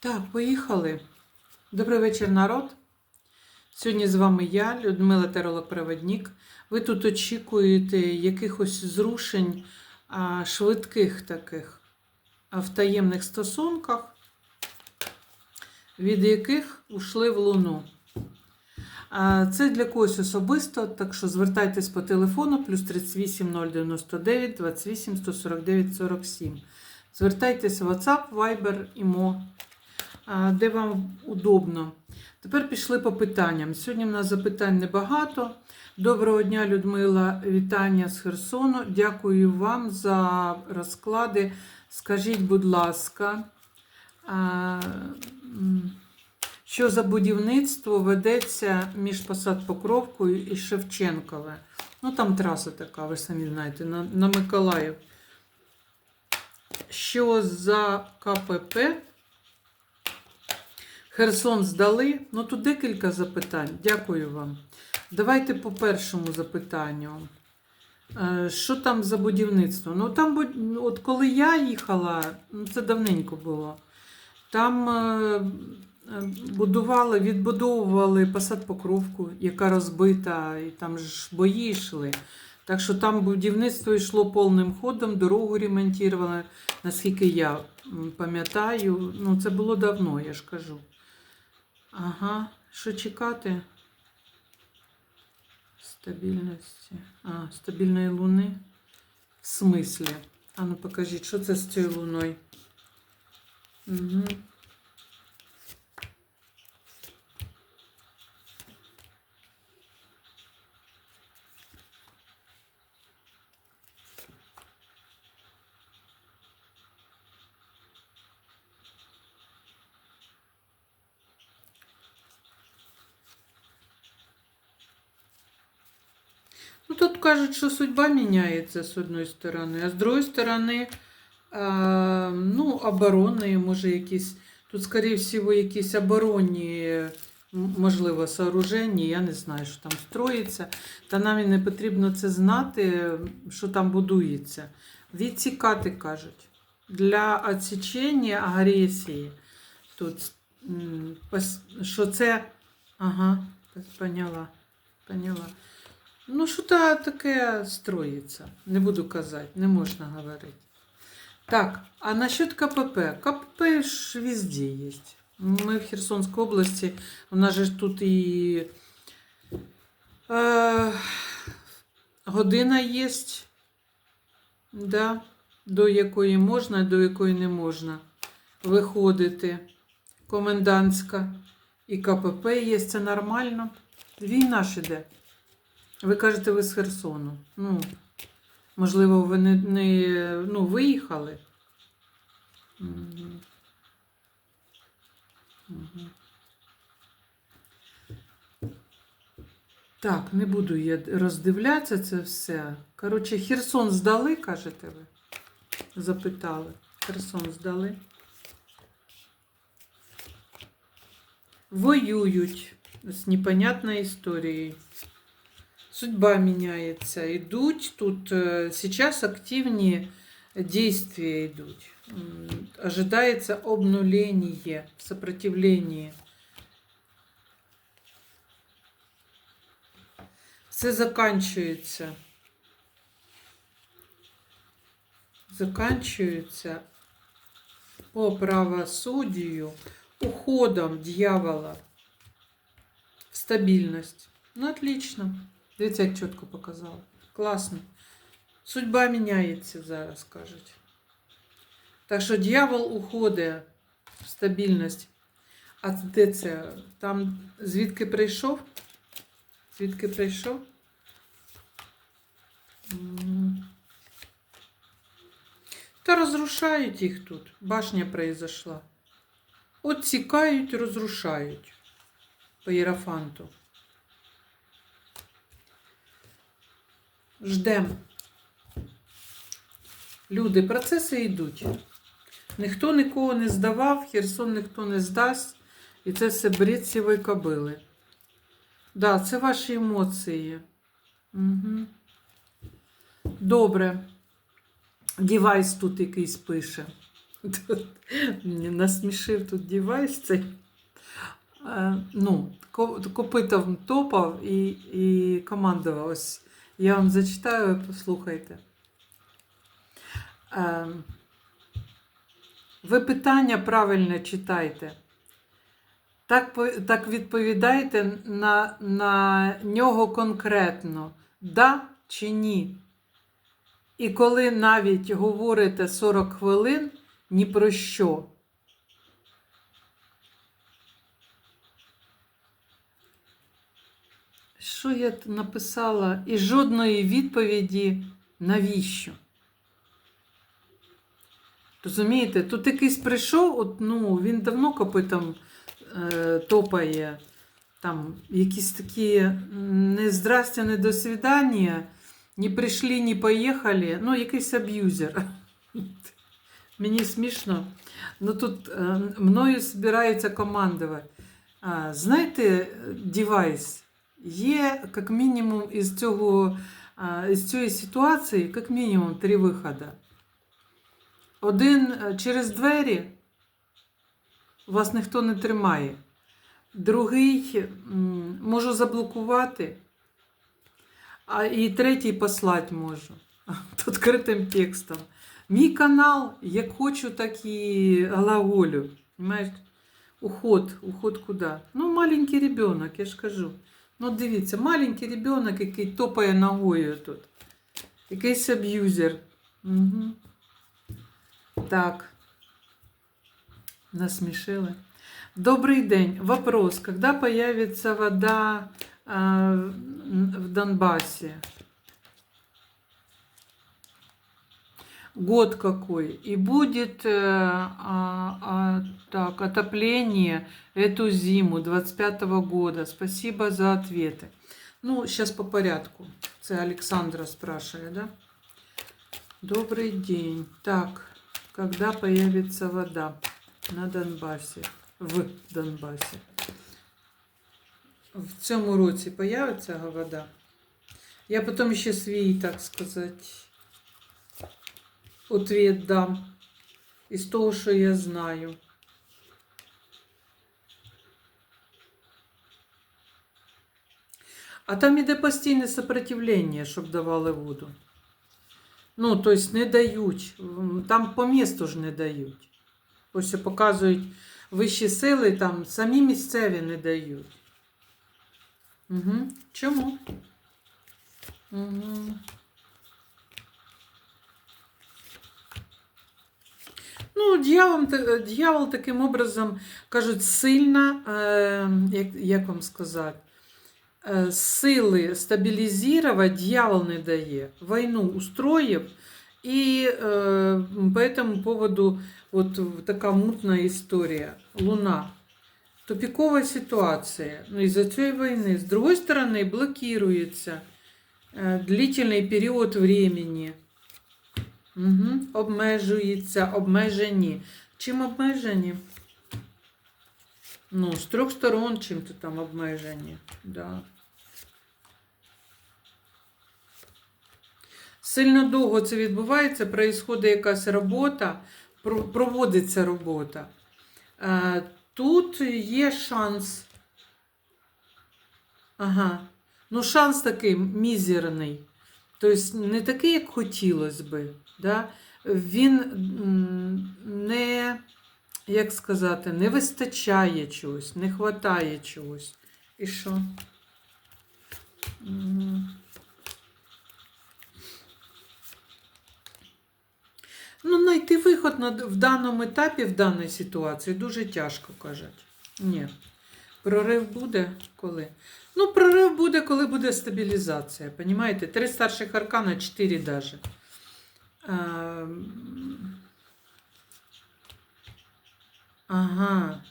Так, поїхали. Добрий вечір, народ. Сьогодні з вами я, Людмила Теролог-Проводник. Ви тут очікуєте якихось зрушень швидких таких а, в таємних стосунках, від яких ушли в Луну. Це для когось особисто, так що звертайтесь по телефону плюс 38 099 28 149 47. Звертайтесь в WhatsApp, Viber, IMO, де вам удобно. Тепер пішли по питанням. Сьогодні в нас запитань небагато. Доброго дня, Людмила, вітання з Херсону. Дякую вам за розклади. Скажіть, будь ласка, що за будівництво ведеться між посад Покровкою і Шевченкове? Ну, там траса така, ви самі знаєте, на, на Миколаїв. Що за КПП? Херсон здали? Ну, тут декілька запитань. Дякую вам. Давайте по першому запитанню. Е, Що там за будівництво? Ну, там, от коли я їхала, ну, це давненько було, там е, е, будували, відбудовували посад Покровку, яка розбита, і там ж бої йшли. Так що там будівництво йшло повним ходом, дорогу ремонтували, наскільки я пам'ятаю. Ну, це було давно, я ж кажу. Ага, що чекати? Стабільності. А, стабільної луни. В смислі? А ну покажіть, що це з цією луною? Угу. Ну, тут кажуть, що судьба міняється з одної сторони, а з другої сторони, ну, оборонні, може, якісь. Тут, скоріше всього, якісь оборонні, можливо, сооруження, я не знаю, що там строїться. Та нам і не потрібно це знати, що там будується. Відсікати, кажуть, для відсічення агресії. Тут, що це. Ага, поняла, поняла. Ну, що то таке строїться. Не буду казати, не можна говорити. Так, а насчет КПП. КПП ж везде є. Ми в Херсонській області, у нас же тут і е, година є, да, до якої можна, до якої не можна виходити. Комендантська і КПП є, це нормально. Війна ж іде. Ви кажете, ви з Херсону. Ну, можливо, ви не, не ну, виїхали. Так, не буду я роздивлятися це все. Коротше, Херсон здали, кажете ви? Запитали. Херсон здали. Воюють з непонятною історією. Судьба меняется. Идут тут э, сейчас активные действия идут. Ожидается обнуление, сопротивление. Все заканчивается. Заканчивается по правосудию уходом дьявола в стабильность. Ну, отлично. Дивіться, як чітко показала. Класно. Судьба міняється зараз, кажуть. Так що дьявол уходить в стабільність. А де це? Там звідки прийшов? Звідки прийшов? Та розрушають їх тут. Башня произошла. Отсікають, розрушають по Єрофанту. Ждем. Люди, процеси йдуть. Ніхто нікого не здавав, Херсон ніхто не здасть. І це все бред сівої кобили. Да, це ваші емоції. Угу. Добре. Дівайс тут якийсь пише. Тут насмішив тут девайс цей. Е, Ну, ко- копитом топав і, і командував. Ось я вам зачитаю, послухайте. Е, Ви питання правильно читайте. Так, так відповідайте на, на нього конкретно, да чи ні. І коли навіть говорите 40 хвилин ні про що. Що я написала? І жодної відповіді навіщо? Розумієте, тут якийсь прийшов, от, ну, він давно копитом е, топає. Там якісь такі не здрастя, не до свидання, ні прийшли, ні поїхали. Ну, якийсь аб'юзер. Мені смішно. Ну тут е, мною збираються командувати. А, знаєте, девайс є як мінімум із цього із цієї ситуації, як мінімум три виходи. Один е, через двері вас ніхто не тримає. Другий можу заблокувати, а і третій послати можу. Відкритим текстом. Мій канал, як хочу, так і глаголю. Уход, уход куди? Ну, маленький ребенок, я ж кажу. Ну, дивіться, маленький ребенок, який топає ногою тут. Якийсь аб'юзер. Угу. Так. Насмішили. Добрий день. Вопрос. Когда появится вода э, в Донбассе? Год какой? И будет э, а, а, так, отопление эту зиму 25 года. Спасибо за ответы. Ну, сейчас по порядку. Это Александра спрашивает, да? Добрый день. Так, когда появится вода на Донбасі? В Донбасі. В цьому році появиться вода. Я потім ще свій, так сказати, ответ дам із того, що я знаю. А там іде постійне сопротивлення, щоб давали воду. Ну, тобто не дають. Там по місту ж не дають. Ось показують вищі сили, там самі місцеві не дають. Угу. Чому? Угу. Ну, дьявол, дьявол таким образом, кажуть, сильно, е, як, як вам сказати, е, сили стабілізувати дьявол не дає. Війну устроїв, і е, по этому поводу вот така мутна історія. Луна. Тупікова ситуація. Ну, із-за цієї війни. З другої сторони, блокується е, длительний період времени. Угу. Обмежується, обмежені. Чим обмежені? Ну, з трьох сторон чим-то там обмежені. Да. Сильно довго це відбувається, проїсходить якась робота, проводиться робота. Е, Тут є шанс. Ага. Ну, шанс такий мізерний. Тобто не такий, як хотілося би. Да? Він не, як сказати, не вистачає чогось, не вистачає чогось. І що? Ну, знайти виход в даному етапі, в даній ситуації дуже тяжко кажуть. Ні. Прорив буде коли? Ну, прорив буде, коли буде стабілізація. Понімаєте? Три старших аркана, чотири даже. Ем, Ага.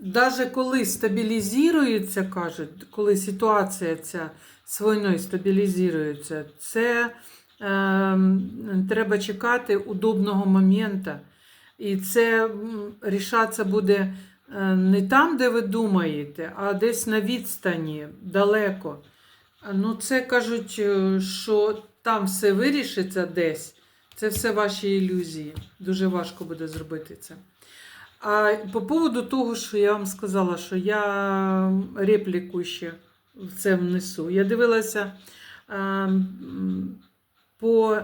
Даже коли стабілізується, кажуть, коли ситуація ця з війною стабілізується, це ем, треба чекати удобного моменту. І це рішатися буде е, не там, де ви думаєте, а десь на відстані, далеко. Ну, це кажуть, е, що там все вирішиться десь Це все ваші ілюзії. Дуже важко буде зробити це. А по поводу того, що я вам сказала, що я репліку ще в це внесу. Я дивилася а, по,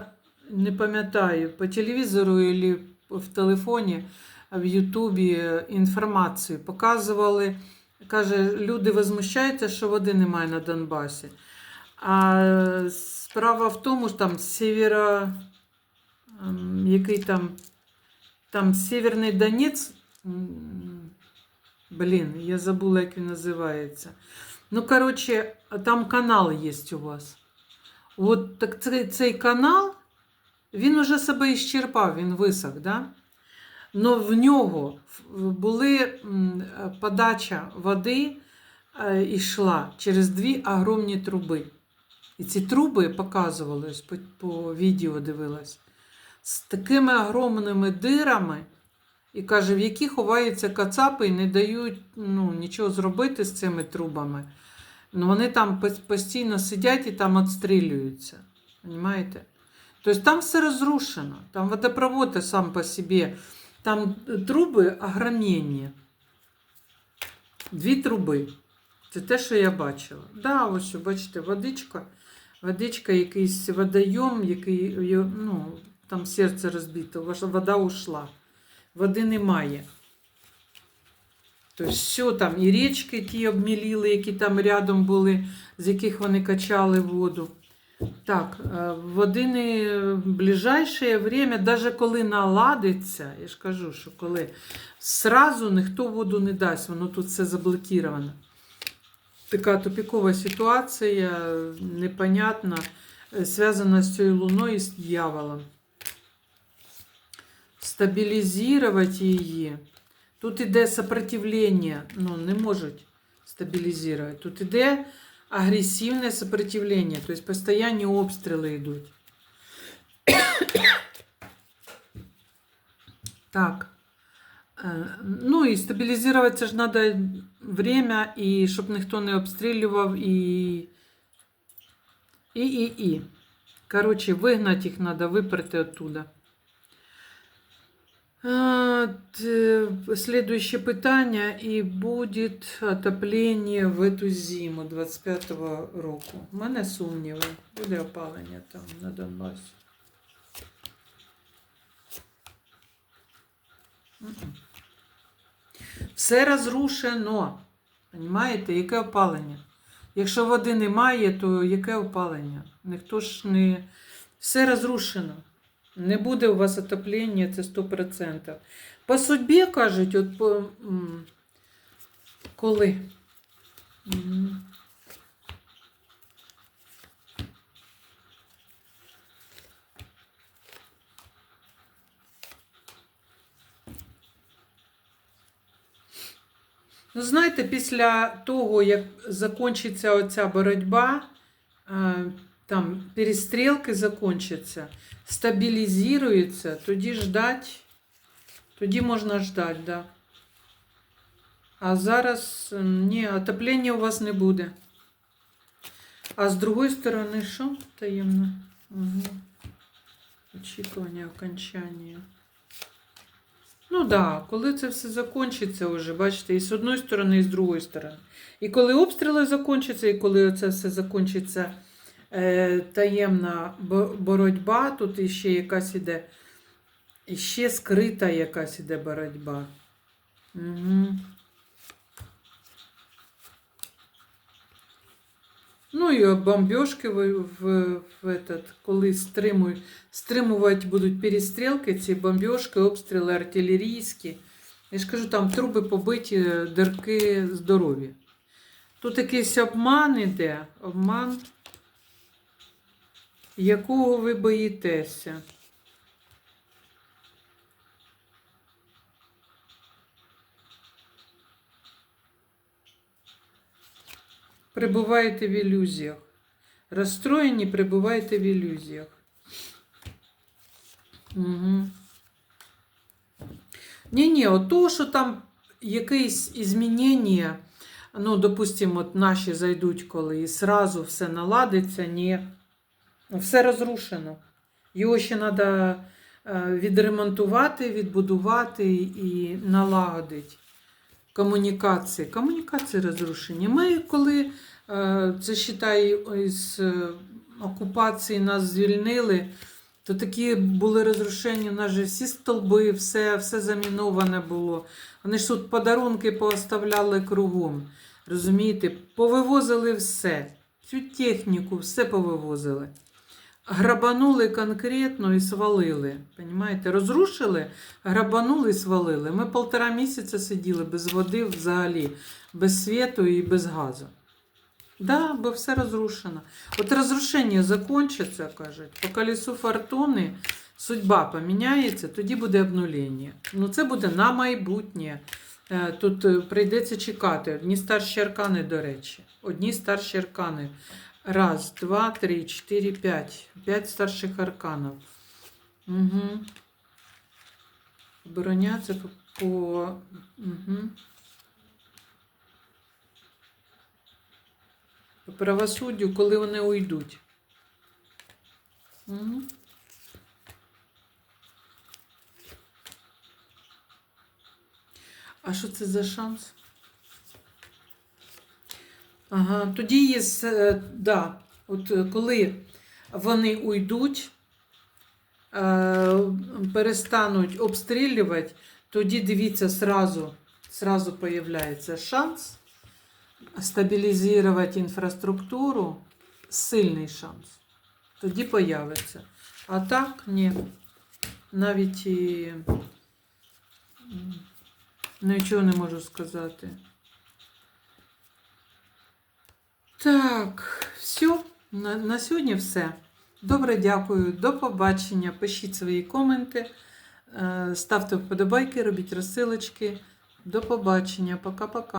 не пам'ятаю, по телевізору або в телефоні, в Ютубі інформацію. Показували, каже, люди возмущаються, що води немає на Донбасі. А справа в тому, що там северо, ем, який там, там Северний Донець, блін, я забула, як він називається. Ну, коротше, там канал є у вас. От так цей, цей канал, він уже себе іщерпав, він висох, да? Но в нього були подача води е, йшла через дві огромні труби. І ці труби показували, по, по відео дивилась, з такими огромними дирами, і каже, в які ховаються кацапи і не дають ну, нічого зробити з цими трубами. Ну, вони там постійно сидять і там відстрілюються. Понимаете? Тобто там все розрушено. Там водопровод сам по собі. Там труби огромні. Дві труби. Це те, що я бачила. Да, ось, бачите, водичка. Водичка, якийсь водойом, який ну, там серце розбите, вода ушла. Води немає. Тобто все там, і річки ті обміліли, які там рядом були, з яких вони качали воду. Так, е, в один в ближайшее время, навіть коли наладиться, я ж кажу, що коли сразу ніхто воду не дасть, воно тут все заблокіровано. Така тупікова ситуація, непонятна, е, зв'язана з цією луною і з дьяволом. Стабілізувати її. Тут іде сопротивлення, ну, не можуть стабілізувати. Тут іде агресивне сопротивлення, тобто постійні обстріли йдуть. Так. Е, Ну і стабілізуватися ж треба время, і щоб ніхто не обстрілював, і. І, і, і. Коротше, вигнати їх треба, виперти оттуда. Следующее питання. І буде отоплення в эту зиму 25-го року. У мене сумніви. Буде опалення там на Донбасі. Все розрушено. Понимаєте, яке опалення? Якщо води немає, то яке опалення? Ніхто ж не. Все розрушено. Не буде у вас отоплення, це 100%. По судьбі кажуть, от по, коли. Ну, знаєте, після того, як закінчиться оця боротьба, там перестрілки закінчаться, стабілізується, тоді ждать, тоді можна ждати, да. А зараз ні, отоплення у вас не буде. А з другої сторони, що таємно? Угу. Очікування окончання. Ну так, да, коли це все закінчиться вже, бачите, і з одної сторони, і з другої сторони. І коли обстріли закінчаться, і коли це все закінчиться е, таємна боротьба, тут іще якась іде, іще скрита якась іде боротьба. Угу. Ну і бомбежки в, в, в этот, коли стримують, стримувати будуть перестрілки, ці бомбежки, обстріли артилерійські. Я ж кажу, там труби побиті, дирки здорові. Тут якийсь обман іде, обман, якого ви боїтеся. Пребуваєте в ілюзіях. Розстроєні, пребуваєте в ілюзіях. Угу. Ні-ні, от того, що там якесь змінення, ну, допустимо, от наші зайдуть коли і сразу все наладиться, ні. Все розрушено. Його ще треба відремонтувати, відбудувати і налагодити. Комунікації. Комунікації розрушені. Ми, коли е, це считай, із е, окупації нас звільнили, то такі були розрушені, у нас же всі столби, все, все заміноване було. Вони ж тут подарунки пооставляли кругом. Розумієте, повивозили все, всю техніку, все повивозили. Грабанули конкретно і свалили. Понимаєте? Розрушили, грабанули і свалили. Ми полтора місяця сиділи без води взагалі, без світу і без газу. Да, бо все розрушено. От розрушення закінчиться, кажуть, по колесу фортуни судьба поміняється, тоді буде обнулення. Ну, це буде на майбутнє. Е, Тут е, прийдеться чекати. Одні старші аркани, до речі. Одні старші аркани. Раз, два, три, чотири, п'ять. П'ять старших арканів. Угу. Обороняться по... Угу. По правосуддю, коли вони уйдуть. Угу. А що це за шанс? Ага, тоді є, е, да, от е, коли вони уйдуть, е, перестануть обстрілювати, тоді дивіться, сразу, сразу появляється шанс стабілізувати інфраструктуру, сильний шанс. Тоді появиться. А так, ні. Навіть і нічого не можу сказати. Так, все. На, на сьогодні все. Добре, дякую. До побачення. Пишіть свої коменти, е, ставте вподобайки, робіть розсилочки. До побачення. Пока-пока.